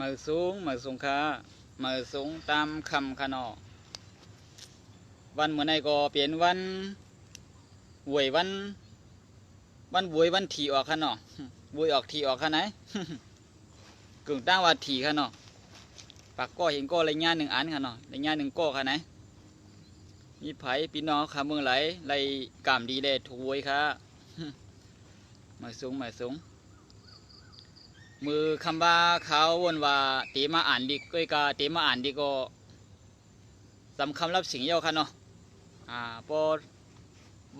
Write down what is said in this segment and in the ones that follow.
มือสูงมือสูงค้ามือสูงตามคำขนอวันเมื่อไหนก็เปลี่ยนวันหวยวัน วันหวยวันถีออกขนอหวยออกถีออกขนาไหนกึ่งตั้งว่าถีขนอปากก็เห็นก็อไรงานหนึ่งอันขนอไรงานหนึ่งก็ขนาไหนมีไผพี่น้องขาเมืองไหลไหลกามดีเลยถูกหวยค่ะมือสูงมือสูง มือคำว่าเขาวนว่าตีมาอ่านดีก็กาตีมาอ่านดีก็สำคำรับสิ่งเย้าค่ะเนาะอ่าพอ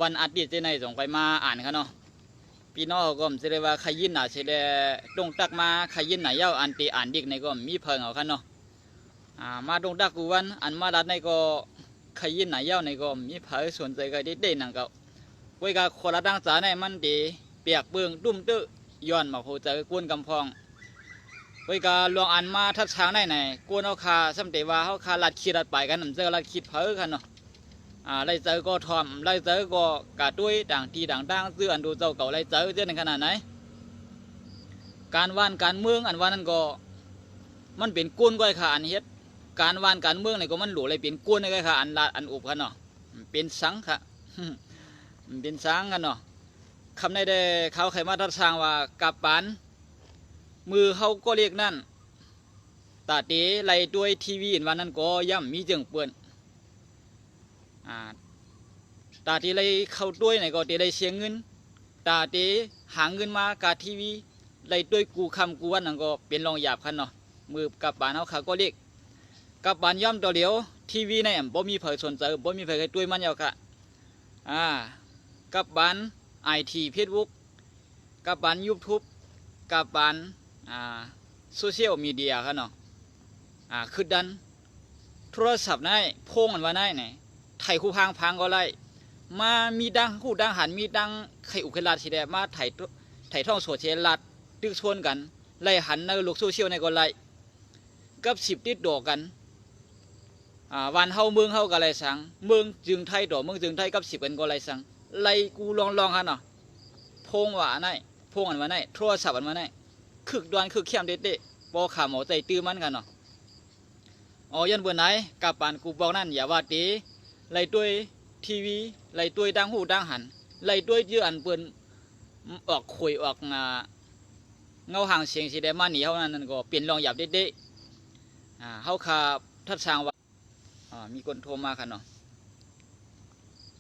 วันอาทิตย์ที่ไหนส่งไปมาอ่านค่ะเนาะพี่น้องก็จะได้ว่าใครยินหนาเสไดตรงตักมาใครยินหนาเย้าอันตีอ่านดีในก็มีเพิงเอาค่ะเนาะอ่ามาตรงตักกูวันอันมาดัดในก็ใครยินหนาเย้าในก็มีเผยสนใจก็ได้ได้นังก็ก็กาคนละดังสาในมันดีเปียกเบืองดุ้มตื้อ ย้อนมาโพเจอกวนกำพองไว้กาลวงอันมาทัดช้างได้ไหนกวนเอาคาสำเตว่าเขาคาลัดขีดลัดไปกันนำเจอลัดขีดเผอกันเนาะอ่าไล่เจอก็ทอมไล่เจอก็กาด้วยด่างทีด่างด่างเสื้ออันดูเจ้าเก่าไล่เจอเจ้าในขนาดไหนการว่านการเมืองอันว่านั้นก็ มันเป็นกวนก้อยขาอันเฮ็ดการว่านการเมืองนี่ก็มันหลูเลยเป็นกวนในก้อยขาอันลาดอันอุบกันเนาะเป็นสังค่ะเป็นสังกันเนาะ คำในได้เขาไขมาทัดสร้างว่ากับปาน มือเขาก็เรียกนั่นตาเตไล่ด้วยทีวีวันนั้นก็ย่ำมีเจิงเปื่อนอ่าตาเตไล่เข้าด้วยไหนก็เตไล่เสียงเงินตาเตหาเงินมากาทีวีไล่ด้วยกูคำกูวันนั้นก็เป็นรองหยาบคันเนาะมือกับปานเขาเขาก็เรียกกับปานย่ำตัวเดียวทีวีในบ่มีเผยสนใจบ่มีเผยใครด้วยมันเยาค่ะอ่ากับปาน ไอทีเฟซบุ๊กกับบันยูทูบกับบันอ่าโซเชียลมีเดียครับเนาะอ่าคือดันโทรศัพท์ได้พงมันว่าได้ไหนไถคู่พังพังก็ไล่มามีดังคู่ดังหันมีดังไข่อุคลาดสีแดงมาไถไถท่องโซเชียลลัดดึกชวนกันไล่หันในโลกโซเชียลในก็ไล่กับสิบติดดอกกันอ่าวันเฮาเมืองเฮาก็ไล่สังเมืองจึงไทยดอกเมืองจึงไทยกับสิบกันก็ไล่สัง ไลกูลองลองฮะเนาะพงหวาอันไนพงอันว่าไนโทรศัพท์อันว่าไหนคึกดวนคึกเข้มเด็ดเด็ดบอขาหมอใจตื้อมันกันเนาะอ๋อยันเบื่อไหนกับปานกูบอกนั่นอย่าว่าตีไล่ด้วยทีวีไล่ด้วยดังหูดังหันไล่ด้วยเยื่ออันเปิ้นออกคุยออกงาเงาห่างเสียงสีแดงมาหนีเฮานั่นนั่นก็เปลี่ยนลองหยาบเด็ดเด็ดอ่าเฮาคาทัดสร้างว่าอ่ามีคนโทรมาค่ะเนาะ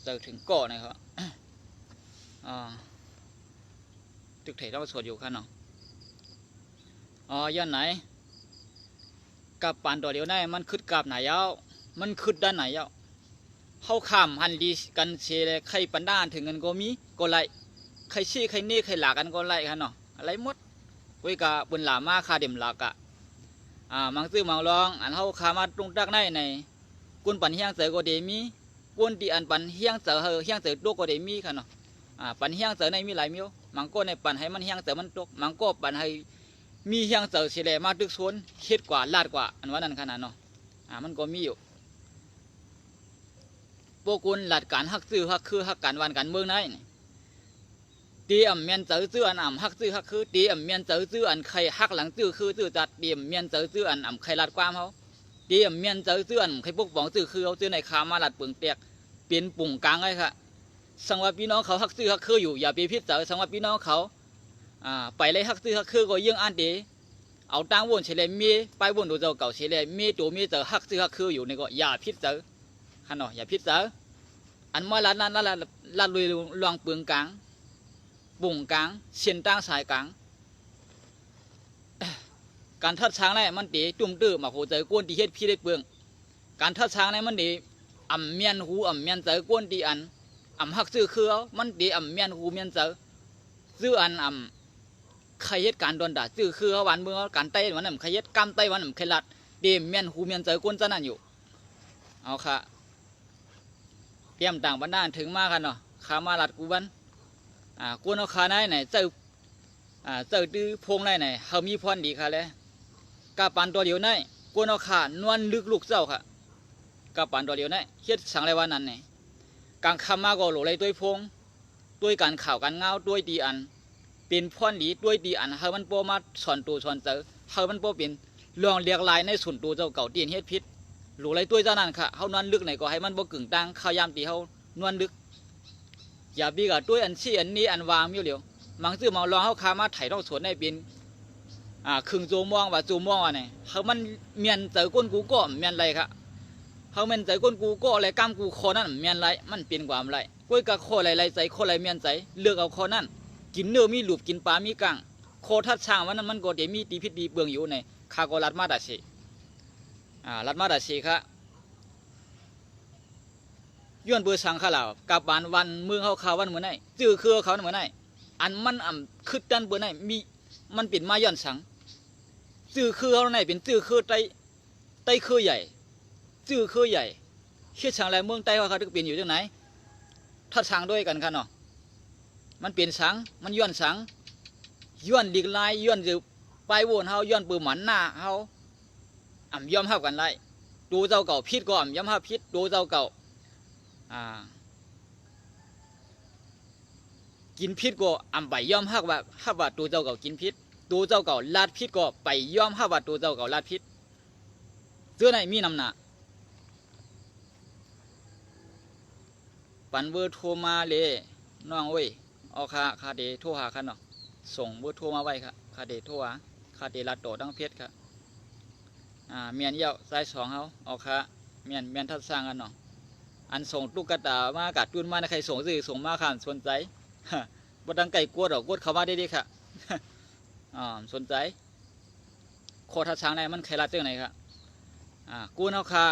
เจอถึงเกาะนะครับอ่าตึกไถเราสวดอยู่ครับเนาะอ๋อย้อนไหนกับปานตัวเดียวได้มันขึ้นกับไหนเย้ามันขึ้นด้านไหนเย้าเข้าข้ามหันดีกันเชเลยใครปันด้านถึงเงินก็มีก็ไล่ใครชี้ใครนี่ใครหลากันก็ไล่ครับเนาะอะไรหมดเว้ยกะบนหลามาคาเด็มหลากะอ่ามังซื้อมังรอง อันเข้าขามาตรงตักในในกุนปันเฮียงเสือก็เดมี กวนดีอันปันเฮียงเสือเฮอเฮียงเสือโตก็ได้มีค่ะเนาะอ่าปันเฮียงเสือในมีหลายมิ้วมังก็ในปันให้มันเฮียงเสือมันตกมังก็ปันให้มีเฮียงเสือเฉลี่ยมาตึกชวนเฮ็ดกว่าลาดกว่าอันว่านั้นขนาดเนาะอ่ามันก็มีอยู่พวกคุณหลัดการฮักซื้อฮักคือฮักการวันการเมืองได้ตีอ่ำเมียนเสือซื้ออันอ่ำฮักซื้อฮักคือตีอ่ำเมียนเสือซื้ออันใครฮักหลังซื้อคือซื้อจัดเตียมเมียนเสือซื้ออันอ่ำใครลาดความเขา ตีอ่ำเมียนเจอซื้อนใครพวกบองซื้อคือเขาซื้อในคามาหลัดเปลืองเปียกเป็นปุ่งกลางเลยค่ะสังว่าพี่น้องเขาฮักซื้อฮักคืออยู่อย่าไปพิจารณาสังว่าพี่น้องเขาอ่าไปเลยฮักซื้อฮักคือก็ยังอันเดีเอาตั้งวนเฉลยมีไปวนดูเจ้าเก่าเฉลยมีตัวมีเจอฮักซื้อฮักคืออยู่นี่ก็อย่าพิจารณาฮันเนาะอย่าพิจารณาอันมาลัดนั้นลัดลัดลุยลวงเปลืองกลางปุ่งกลางเส้นตั้งสายกลาง การทัดช้างนี่มันตีจุ่มตื้อมาโหเจอกวนที่เฮ็ดพี่ได้เปลือง การทัดช้างนี่มันดีอ่ำเมียนหูอ่ำเมียนเจอกวนดีอันอ่ำฮักซื้อคือเอามันดีอ่ำเมียนหูเมียนเจอซื้ออันอ่ำใครเฮ็ดการโดนด่าซื้อคือเขาวันเมื่อการไต้วันนั้นใครเฮ็ดกำไต้วันนั้นใครลัดดีเมียนหูเมียนเจอกวนจะนั่นอยู่เอาค่ะเตรียมต่างบรรดาถึงมากันเนาะขามาลัดกูบันอ่ากวนเอาขาไหนไหนเจออ่าเจอดื้อพงไหนไหนเขามีพรดีค่ะเลย กาปันตัวเดียวไหนกวนเอาขานวลลึกลูกเจ้าค่ะกับปานตัวเดียวนี่เฮ็ดสังไรวันนั้นนี่กลางคำมาก็หลเลยด้วยพงด้วยการข่าวการเงาด้วยดีอัน เป็นพ่อนหลีด้วยดีอันเฮามันโปมาสอนตัวสอนเจอเฮามันโปเป็นลองเรียกลายในส่วนตัวเจ้าเก่าเตียนเฮ็ดพิษหลูไรตัวเจ้านั่นค่ะเฮานวลลึกไหนก็ให้มันบ่กึ่งตังข้าวยามตีเฮานวลลึก อย่าบีกับตัวอันชี้อันนี้อันวางมิวเหลียวมังซื้อมาลองเฮาคามาไถทองสวนในเป็น อ่าครึ่งโจมองว่าโจมองว่าเนี่ยเฮามันเมียนเจอก้นกูก็เมียนไรค่ะเฮาแม่นเจอก้นกูก็อะไรกำกูคอนั่นเมียนไรมันเป็นความไรก้อยกับคอไรไรใจคอไรเมียนใจเลือกเอาคอนั่นกินเนื้อมีหลูบกินปลามีกังโคทัดช่างมันนั้นมันก็เดี๋ยวมีตีพิษดีเบืองอยู่ในคาโกรัดมาดาเชอ่ารัดมาดาเชค่ะย้อนเบอร์สังขลาวกับบานวันเมืองเขาเขาวันเหมือนไหนจื้อคือเขาเหมือนไหนอันมันอ่ำคือดันเบอร์ไหนมีมันเป็นมาย้อนสัง จื้อคือเขาไหนเป็นจื้อคือไตไตคือใหญ่จื้อคือใหญ่เชื่อช่างไรเมืองไตเขาเขาถึงเป็นอยู่จังไหนทัดช่างด้วยกันค่ะเนาะมันเปลี่ยนสังมันย้อนสังย้อนดีกลายย้อนจะไปวนเฮาย้อนปืนหมันหน้าเฮาอ่ำยอมรับกันไรดูเจ้าเก่าพิษก็อ่ำยอมรับพิษดูเจ้าเก่าอ่ากินพิษก็อำไปย่อมฮักว่าฮักว่าตัวเจ้าเก่ากินพิษ ตัวเจ้าเก่าลาดพิษก็ไปย่อมฮักว่าตัวเจ้าเก่าลาดพิษเสื้อในมีนำหนาปันเบอร์โทรมาเลยน้องเว้ยเอาคาคาเดโทรหาคันเนาะส่งเบอร์โทรมาไว้ค่ะคาเดโทรหาคาเดลัดโตตั้งเพชรค่ะอ่าเมียนเยี่ยวสายสองเขาเอาคาเมียนเมียนทัดสร้างกันเนาะอันส่งตุ๊กตามากัดตุนมานใครส่งสื่อส่งมาข้ามสนใจฮะบ่ดังไก่กวดหรอกกวดเขามาได้ดีค่ะ อ่าสนใจโคทัดช้างในมันใครรัดเจ้าไหนครับอ่ากูนเอาคา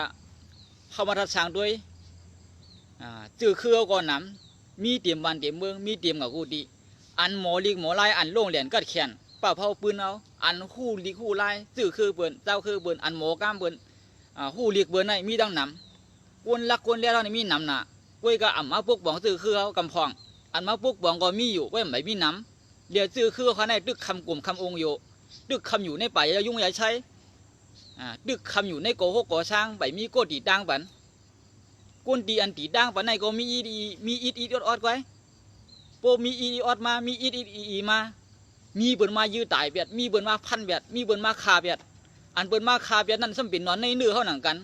เข้ามาทัดช้างด้วยอ่าจื้อคือเอาก่อนน้ำมีเตรียมบ้านเตรียมเมืองมีเตรียมกับกูดีอันหมอลีกหมอไลายอันโรงเหรียญกัดแขนป่าเผาปืนเอาอันคู่ลีกคู่ลายจื้อคือเปิ้นเจ้าคือเปิ้นอันหมอก้ามเปิ้นอ่าคู่ลีกเปิ้นในมีดังน้ำกวนลักกวนเลี้ยเรานี่มีน้ำหนาก้วยก็อ่ำมาปุกบองซื้อคือเขากำพองอันมาปุกบองก็มีอยู่ก้วยไม่มีน้ำ เดี๋ยวซื้อคือเขาในดึกคำกลุ่มคำองค์อยู่ดึกคำอยู่ในป่าอย่ายุ่งอย่าใช้อ่ดึกคำอยู่ในโกหกก่อช้างไปมีโกตีดังปันกวนตีอันตีดังปันในก็มีอีดีมีอีดอีดออดออดไว้โปมีอีดอีออดมามีอีดอีดอีอีมา มีเบิ่นมายื้อตายเบียดมีเบิ่นมาพันเบียดมีเบิ่นมาคาเบียดอันเบิ่นมาคาเบียดนั่นสมเป็นนอนในเนื้อเขาหนังกัน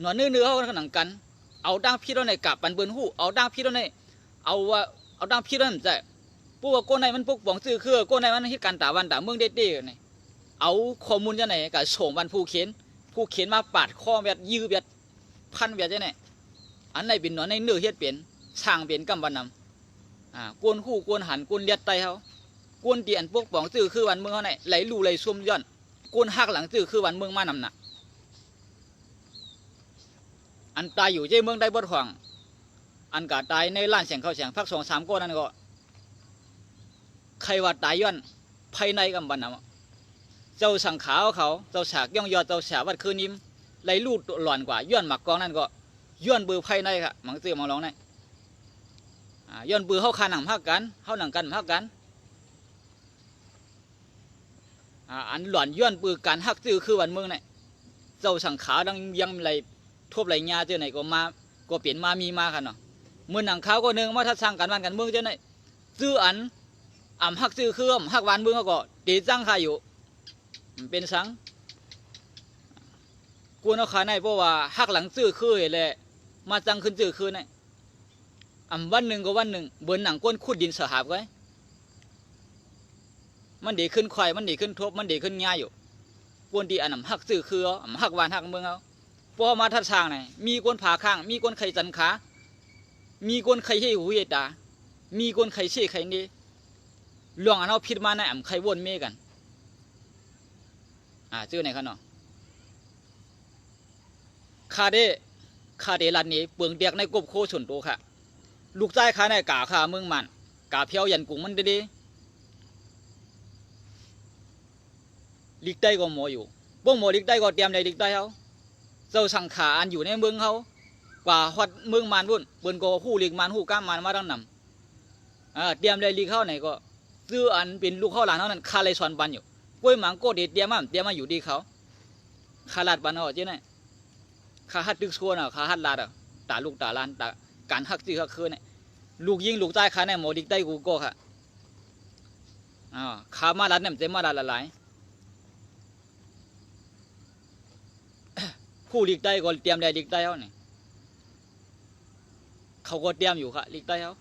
หนอนเนื้อเนื้อเขาขนังกัน เอาดังพี่เราในกลับปันเบิ้นหู้เอาดังพี่เราในเอาว่าเอาดังพี่เราใน ใจปูว่าโกนในมันปกป้องซื้อคือโกนในมันฮิตการตาวันตาเมืองเด็ดๆนี่เอาข้อมูลจะไหนกับส่งวันผู้เขียนผู้เขียนมาปาดข้อแบบยื้อแบบพันแบบจะไหนอันไหนเป็นหนอนในเนื้อเฮ็ดเป็นช่างเป็นกำวันนำอ่ากวนคู่กวนหันกวนเลียดไตเขากวนเตียนปกป้องซื้อคือวันเมืองเขาไหนไหลลู่ไหลซุ่มย่อนกวนหักหลังซื้อคือวันเมืองมานำหนักอันตายอยู่ใจเมืองได้บดห่วงอันกาตายในล้านเสียงเข้าเสียงพักสองสามก้อนนั่นก็ ใครว่าตายย้อนภายในกำบันนะเจ้าสังขาวเขาเจ้าฉากย่องยอดเจ้าฉาวัดคืนนิมไล่ลูดหล่อนกว่าย้อนหมักกองนั่นก็ย้อนเบือภายในค่ะมังเสือมังร้องในอ่าย้อนเบือเข้าคาหนังพักกันเข้าหนังกันพักกันอันหล่อนย้อนเบือการฮักซื้อคือวันเมืองเนี่ยเจ้าสังขาวดังยังไรทบไหลญาเจ้าไหนก็มาก็เปลี่ยนมามีมาค่ะเนาะมือหนังเขาก็หนึ่งมาทัดสร้างกันวันกันเมืองเจ้าไหนซื้ออัน อ่ำฮักซื้อเครื่องฮักวานเมืองเขาก็ตีจังค่ะอยู่เป็นสังกูนเอาขาในเพราะว่าฮักหลังซื้อคือแหละมาจังขึ้นซื้อคือเนี่ยอ่ำวันหนึ่งก็วันหนึ่งเบินหนังก้นขุดดินสหาบไว้มันดีขึ้นควายมันดีขึ้นทบมันดีขึ้นง่ายอยู่กวนดีอันอ่ำฮักซื้อคือเอาอ่ำฮักวานฮักเมืองเอาพอมาทัดช่างไหนมีคนผ่าข้าง มีคนไข่จันขามีคนไข่ให้หูเยตามีคนไข่เชี่ยไข่นี้ หลวงอันเอาพิษมาในอ่ำไข่วนเมกัน อ่าชื่อไหนครับเนาะคาเดคาเดลันนี้เปลืองเดียกในกบโคชนโตค่ะ ลูกใจขาในกาขาเมืองมันกาเพียวยันกุ้งมันดีๆลิกได้ก็หมออยู่บ่หมอลิกได้ก็เตรียมในลิกได้เขาเจ้าสังขารอยู่ในเมืองเขากว่าฮอดเมืองมานบุ่นเปิ้นก็ฮู้ลีกมานฮู้ก้ามมานมาดังนำอ่าเตรียมได้ลีกเข้าไหนก็ ซื้ออันเป็นลูกข้าวหลานเท่านั้นคาเลยสอนบันอยู่กล้วยหมังโกดีเตียมั่เตียมาอยู่ดีเขาคาลาดบันเอาเจ๊เนี่คาฮัดดึกชัวน่ะคาฮัดลาดอะตาลูกตาลานตาการฮักจีฮักคืนเนี่ยลูกยิงลูกใต้คาเน่หมอดิกใต้กูโก้ค่ะอ่าคามาลัดเนี่ยเจ๊มาลาดละลายคู่ดิกใต้ก็เตรียมได้ลิกใต้เขาเนี่ยเขาก็เตรียมอยู่ค่ะดิกใต้เขา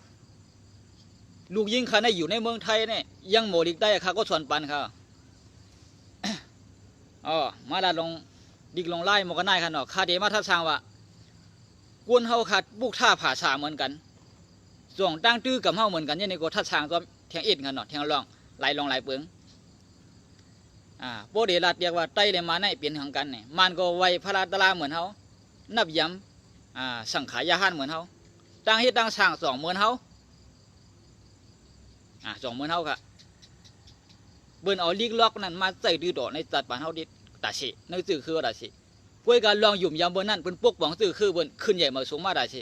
ลูกยิงค่ะในอยู่ในเมืองไทยเนี่ยยังโมลีกได้ค่ะก็ส่วนปันค่ะอ๋อมาดาลงดิกลงไล่หมกันได้ค่ะเนาะคาเดมาทัดสร้างว่ากวนเฮาขาดบุกท่าผาชาเหมือนกันส่งตั้งตื้อกับเฮาเหมือนกันเนี่ยในกทัดสร้างตัวแทงเอ็ดกันเนาะแทงรองไหลลองไหลเปิงอ่าโบเดลัดเรียกว่าไตเลยมาในเปลี่ยนของกันเนี่ยมันก็ไวพระราตลาเหมือนเฮานับย้ำอ่าสังขายาหันเหมือนเฮาตั้งเฮ็ดตั้งสร้างสองเหมือนเฮา อ่าสองเมือนเฮาค่ะเบิ่นเอาลีกล็อกนั้นมาใส่ดื้อดอกในจัดปานเฮาดิตาสิในสื่อคือว่าตาสิกวยการลองหยุ่มยามเบิ่นนั้นเพิ่นปกป้องสื่อคือเบิ่นขึ้นใหญ่มาสูงมาตาสิ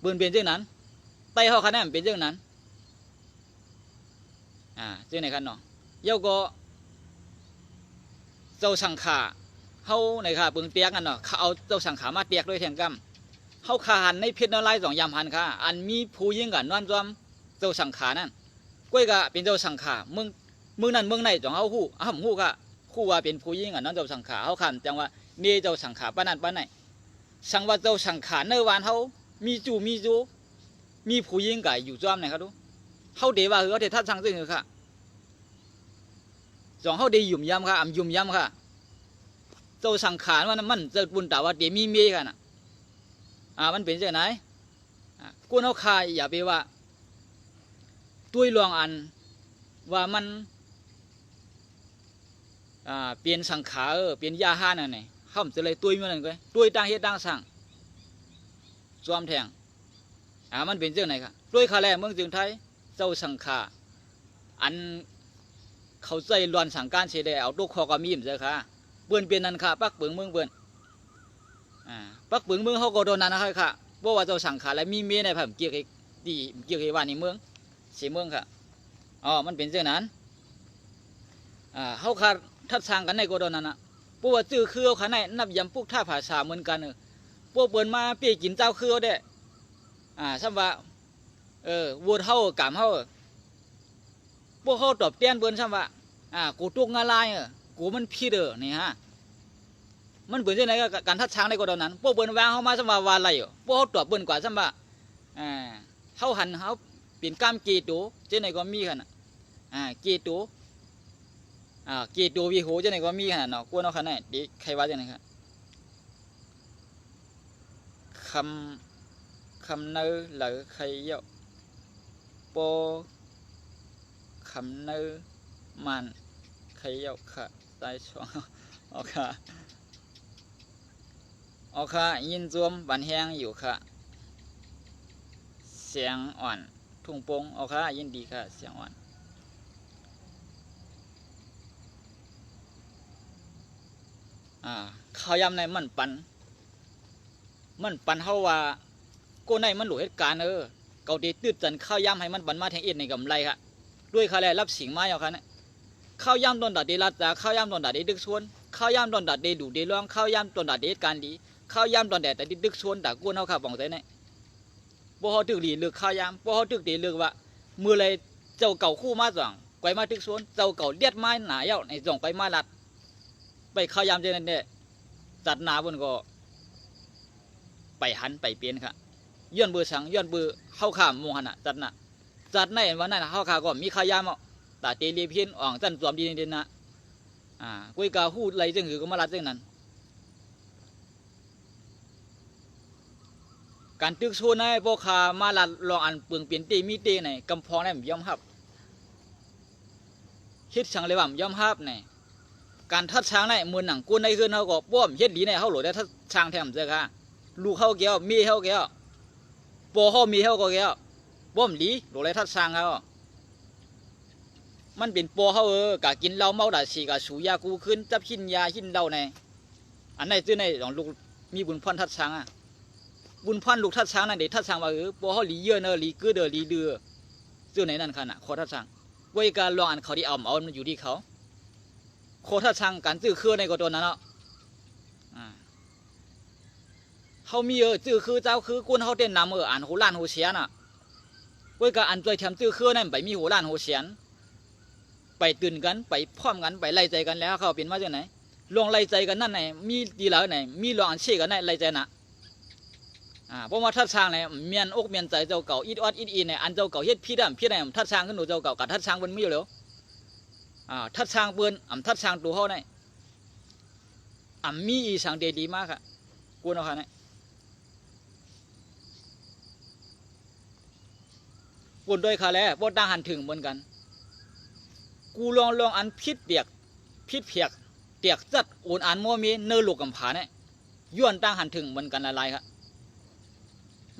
เบิ่นเป็นจังนั้นไต้เฮาคะแนนเป็นจังนั้นอ่าจังไหนคันเนาะเยาก็เจ้าสังขาเฮาในค่ะเบิ่งเตียกกันเนาะเขาเอาเจ้าสังขามาเตียกด้วยแทงกำเฮาคาหันในเพชรนารายสองยามหันค่ะอันมีผู้ยิ่งกันนอนจอม เจ้าสังขานั่นก้อยก็เป็นเจ้าสังขามึงมึงนั่นมึงในจองเฮาฮู้อ้าวฮู้ก็ฮู้ว่าเป็นผู้หญิงอะนั่นเจ้าสังขาเฮาคำจังว่าเนเจ้าสังขาป้านนั้นป้านไหนสังว่าเจ้าสังขาเนอวานเฮามีจูมีจูมีผู้หญิงก็อยู่จ้อมไหนครับดูเฮาเดว่าเฮาเดทัดสังซึ่งค่ะจองเฮาเดยุ่มยำค่ะอำยุ่มยำค่ะเจ้าสังขารว่ามันเจ้าบุญตาว่าเดมีเมค่ะน่ะอ่ามันเป็นเจังไหนกวนเฮาคายอย่าไปว่า ตุ้ยลองอันว่ามันเปลี่ยนสังขารเออเปลี่ยนยาห้านั่นไงห้ามจะเลยตุ้ยมันนั่นก็ตุ้ยตั้งเฮ็ดตั้งสั่งจอมแทงอ่ามันเป็นเรื่องไหนครับตุ้ยคาแลเมืองจึงไทยเจ้าสังขาอันเขาใจรวนสังการเสไดเอาตุกคอกระมีมเจ้าค่ะเปื่อนเปลี่ยนนั่นค่ะปักเปิงเมืองเปื่อนอ่าปักเปิงเมืองเขาก็โดนนั่นนะครับค่ะเพราะว่าเจ้าสังขารและมีเมียในผมเกี่ยวกับดีเกี่ยวกับว่าในเมือง สีเมืองค่ะอ๋อมันเป็นเช่นนั้นอ่าเฮาขาดทัดสร้างกันในโกดอนนั้นนะพวกว่าจื้อคือเอาขาในนับยำพวกท่าภาษาเหมือนกันเออพวกเปินมาเปียกินเจ้าคือเอาได้อ่าซ้ำว่าเออวัวเฮากามเฮาพวกเฮาตอบเตี้ยนเปิ้นซ้ำว่าอ่ากูตุกงาลายเออกูมันผิดเด้อนี่ฮะมันเป็นจังไดกับการทัดช้างในโกดอนนั้นพวกเปิ้นวางเฮามาซ้ำว่าว่าอะไรอยู่พวกเฮาตอบเปิ้นกว่าซ้ำว่าอ่าเฮาหันเฮา เปลี่ยนกล้ามกีตูเจ้าไหนก็มีขนาดอ่ากีตูอ่ากีตูวีโหเจ้าไหนก็มีขนาดเนาะกวนเอาขนาดดีใครว่าจังไหนครับคำคำเนื้อหรือใครเยอะโปคำเนื้อมันใครเยอะค่ะใต้ช่องโอเคโอเคยินจวมบันแห้งอยู่ค่ะเสียงอ่อน ทุ่งปงเอาค่ะยินดีค่ะเสียงอ่อนอ่าข้าวยำในมันปัน มันปันเฮาว่าโกในมันหลวเหตุการณ์เออเกาดีตืดจันข้าวยำให้มันปันมาแทงเอ็ดในกำไรค่ะด้วยค่าแรงรับสิงมาเอาค่ะเนี่ยข้าวยำตอนดัดเดรัดจาข้าวยำตอนดัดเดดึกชวนข้าวยำตอนดัดเดดูเดร้องข้าวยำตอนดัดเดเหตุการดีข้าวยำตอนแดดแต่ดึกชวนด่ากวนเฮาค่ะบองใจเนี่ย บ่ฮอตึกหลีเลือกข้ายามบ่ฮอตึกตีเลือกว่ามือเลยเจ้าเก่าคู่มาจ่องไกวมาตึกสวนเจ้าเก่าเลียดไม้หนาเย้าในจ่องไปมาลัด ไปข้ายามเจนั่นเนี่ยจัดหนาบนก็ ไปหันไปเปลี่ยนค่ะย้อนเบือสังย้อนเบือเข้าข้ามมงหันอะจัดน่ะจัดในวันนั้นเข้าข้าก็มีข้ายามอะตาเตลีเพี้ยนอ่องจันสวมดีเด่นนะอ่ากุยกาฮู้ไรจึงคือก็มาลัดจึงนั้น การตึกโซนในพวกขามาลัดลองอันเปลืองเปลี่ยนตีมีตีในกำพองในผมยอมรับคิดช่างเลยว่าผมยอมรับในการทัดช้างในมือหนังกุ้นในขึ้นเขาก็ป้อมเฮ็ดดีในเขาหลดได้ทัดช้างแถมเจ้าค่ะลูกเขาเกี้ยวมีเขาเกี้ยวปอเขามีเขาก็เกี้ยวป้อมดีหลดได้ทัดช้างเขามันเป็นปอเขาเออกะกินเหล้าเมาด่าสีกะสูยากูขึ้นจับหินยาหินเหล้าในอันไหนซื้อในของลูกมีบุญพรทัดช้างอะ บุญพันลูกทัดช้างนั่นเด็ทัดช้างว่าเออบ่เขาหลีเยอะเนอะหลีกือเดอหลีเดือเจ้าไหนนั่นขนาดขอทัดช้างไว้การลองอันเขาที่เอาเอามันอยู่ที่เขาโคทัดช้างการซื้อคือในก็ตัวนั้นเนาะเขามีเออซื้อคือเจ้าคือกุนเขาเต้นนำเอออ่านหูล้านหูเสียน่ะไว้การอันตัวแถมซื้อคือนั่นไปมีหูล้านหูเสียนไปตื่นกันไปพร้อมกันไปไล่ใจกันแล้วเขาเป็นมาจากไหนลองไล่ใจกันนั่นไหนมีดีแล้วไหนมีลองอันเช่กันไหนไล่ใจนะ อ่าเพราะว่าทัดช้างเนี่ยเมียนอกเมียนใจเจ้าเก่าอิดออดอิดอีเนี่ยอันเจ้าเก่าเฮ็ดพี่ดำพี่ไหนทัดช้างขึ้นหนูเจ้าเก่ากับทัดช้างเปิ้นมีอยู่แล้วอ่าทัดช้างเปิ้นอ่ำทัดช้างตัวเฮาไหนอ่ำมีอีสังเดดีมากอะกูเนาะค่ะเนี่ยปุ่นด้วยค่ะแล้วบ่ต่างหันถึงเหมือนกัน กูลองลองอันพิษเปียกพิษเพียกเตียกจัดโอนอันมัวมีเนื้อลูกกำผาเนี่ยย้อนตั้งหันถึงเหมือนกันละลายครับ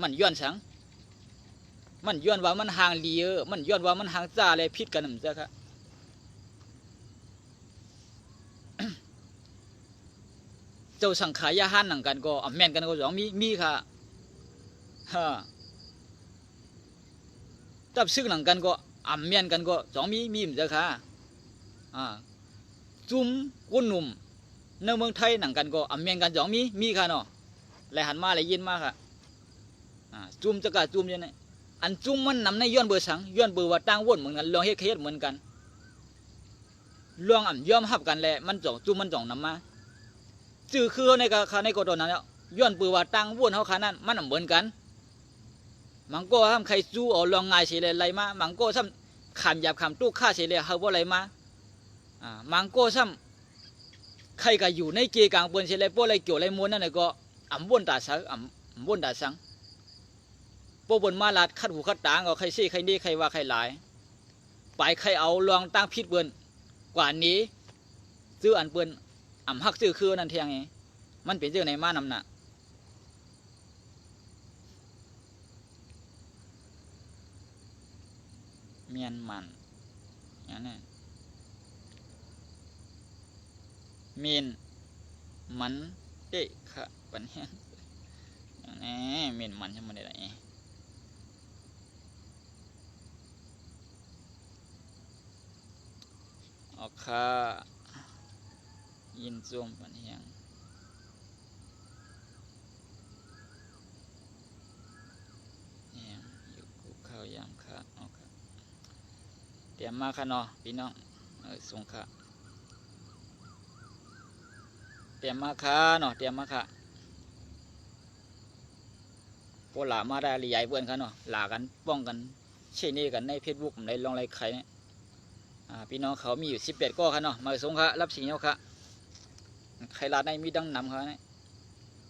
มันย้อนสัง มันย้อนว่ามันห่างเลียมันย้อนว่ามันห่างจ้าเลยพิษกันนั่นจ้ะครับเจ้าสังขายาหันหนังกันก็อ่แม่นกันก็สองมีมีค่ะฮะจับซึ่งหนังกันก็อ่ำแม่นกันก็สองมีมีมจ้ะค่ะอ่าจุ้มก้นหนุ่มในเมืองไทยหนังกันก็อ่ำเมียนกันสองมีมีค่ะเนาะไหลหันมาไหลยินมาค่ะ จุ้มจะกะจุ้มยังไงอันจุ้มมันนำในย้อนเบอร์สังย้อนเบอร์ว่าตั้งวนเหมือนกันลองเฮ็ดเฮ็ดเหมือนกันลองอ่ำยอมหับกันแหละมันจ่องจุ้มมันจ่องนำมาจื่อคือเขาในกะคาในกตอนนั้นแล้วย้อนเบอร์ว่าตั้งวนเขาขานั้นมันเหมือนกันมังก็ห้ามใครจู้เอาลองงายเสียเลยไรมามังโก็ซ้ำขามหยาบขามตู้ฆ่าเสียเลยเฮาบ่ไรมาอ่ามังโก้ซ้ำใครก็อยู่ในเกกลางเปิ้นเสร็จแล้วพวกอะไรเกี่ยวอะไรม้วนนั่นน่ะก็อ่ำวนตาสังอ่ำอ่ำวนตาสัง พวกบนมาลาดคัดหูคัดตางก็ใครซี่ใครนี่ใครว่าใครหลายไปใครเอาลองตั้งพิษเปิ้นกว่านี้ ซื้ออันเปิ้นอ่ำฮักซื้อคือนั่นเทียงไงมันเป็นเรื่องในมานำน่ะเมียนมันอย่างนั้นมีนมันเด็กค่ะปันเฮียนอย่างนี้มีนมันใช่ไหมได้ไร ออกค่ะยินจวมปันเฮียงเฮียงอยู่กูเข้ายามค่ะออกค่ะเตรียมมาค่ะเนาะพี่น้องเออส่งค่ะเตรียมมาค่ะเนาะเตรียมมาค่ะพวกหลามาได้หลีใหญ่เพื่อนเขาเนาะหลากันป้องกันเช่นนี้กันในเฟซบุ๊กในลองไรใครเนี่ย พี่น้องเขามีอยู่สิบแปดก้อค่ะเนาะมาสงค่ะรับสิงเนาะค่ะใครลาในมีดังนำค่ะเนี่ย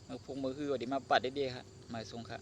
มือพงมือคือว่าดีมาปัดได้ดีค่ะมาสงค่ะ